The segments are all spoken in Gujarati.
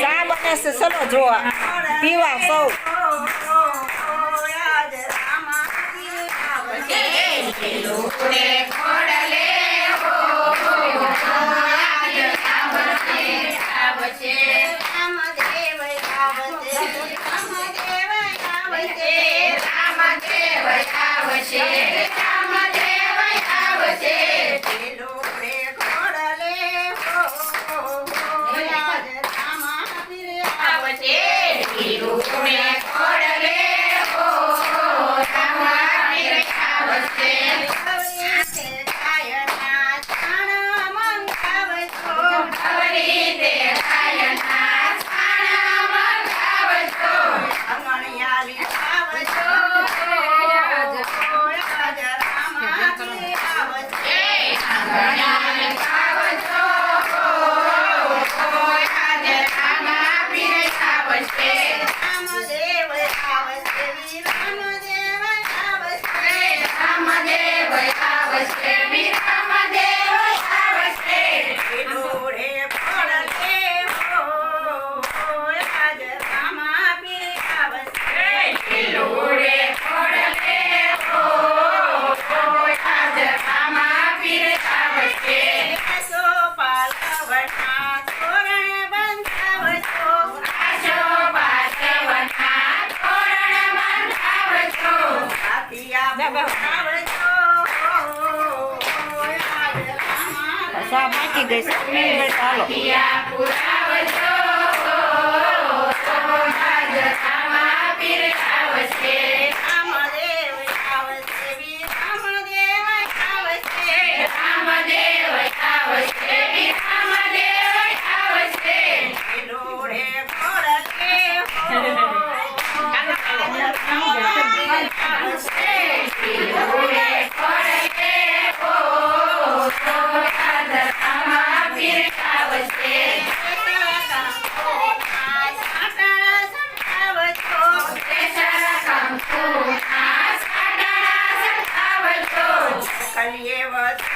ચા બને છે ચલો જોવા. પીવા સૌ. ચા બાકી ગઈ ગઈ ચાલો કલિયે વસાવજો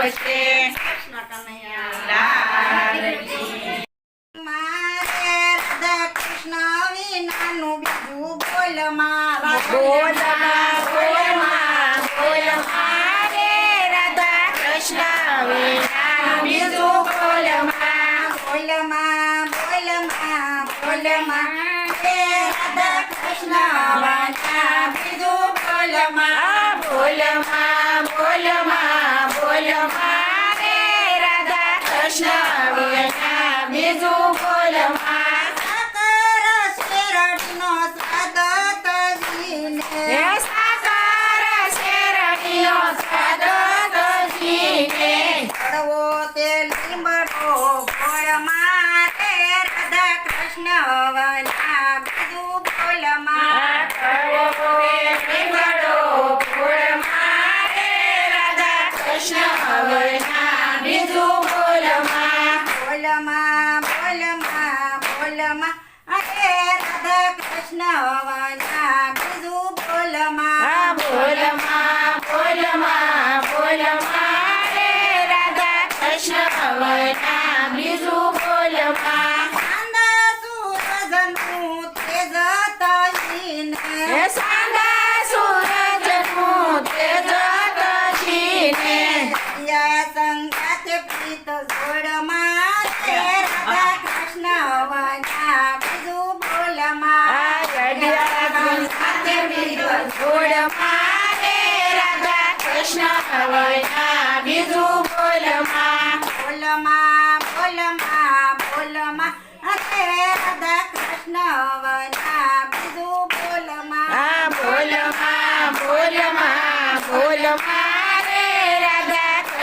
કૃષ્ણ કનૈયા મારે રાધા કૃષ્ણ વિનાનું બીજું બોલ મારા બોલમાં બોલમાં બોલ મારે રાધા કૃષ્ણ વિનાનું બીજું બોલમાં બોલમાં બોલમાં બોલમાં હે રાધા કૃષ્ણ વાંચા બીજું બોલમાં આ બોલમાં બોલમાં બોલ મારે કૃષ્ણ વિના બીજું બોલમાં સાકર શેરડીનો સ્વાદ તજીને સાકર શેરડીનો સ્વાદ તજીને કૃષ્ણ વના બીજું બોલમાં સંગાતે પ્રીત જોડમાં રાધા કૃષ્ણ વના બીજું બોલમાં જોડમાં રે રાધા કૃષ્ણ વના બીજું બોલમાં બોલમાં બોલમાં બોલમાં અરે રાધા કૃષ્ણ વના બીજું બોલમાં બોલમાં, બોલમાં, બોલમાં રે રાધા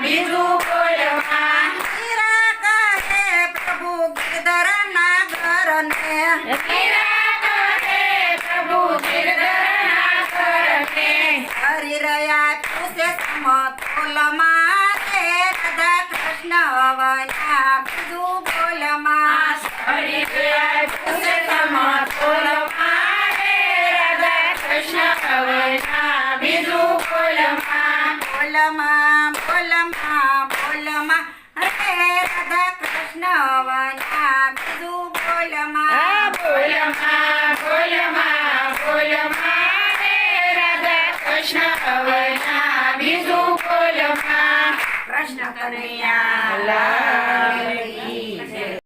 બીજું બીજું નાગરને હીરા કરે પ્રભુ ગિરધર નાગરને હરી રહ્યા તુસે સમતોલમાં રે રાધા કૃષ્ણ વના રાધા કૃષ્ણ વના બીજું બોલમાં બોલમાં બોલમાં બીજું બોલમાં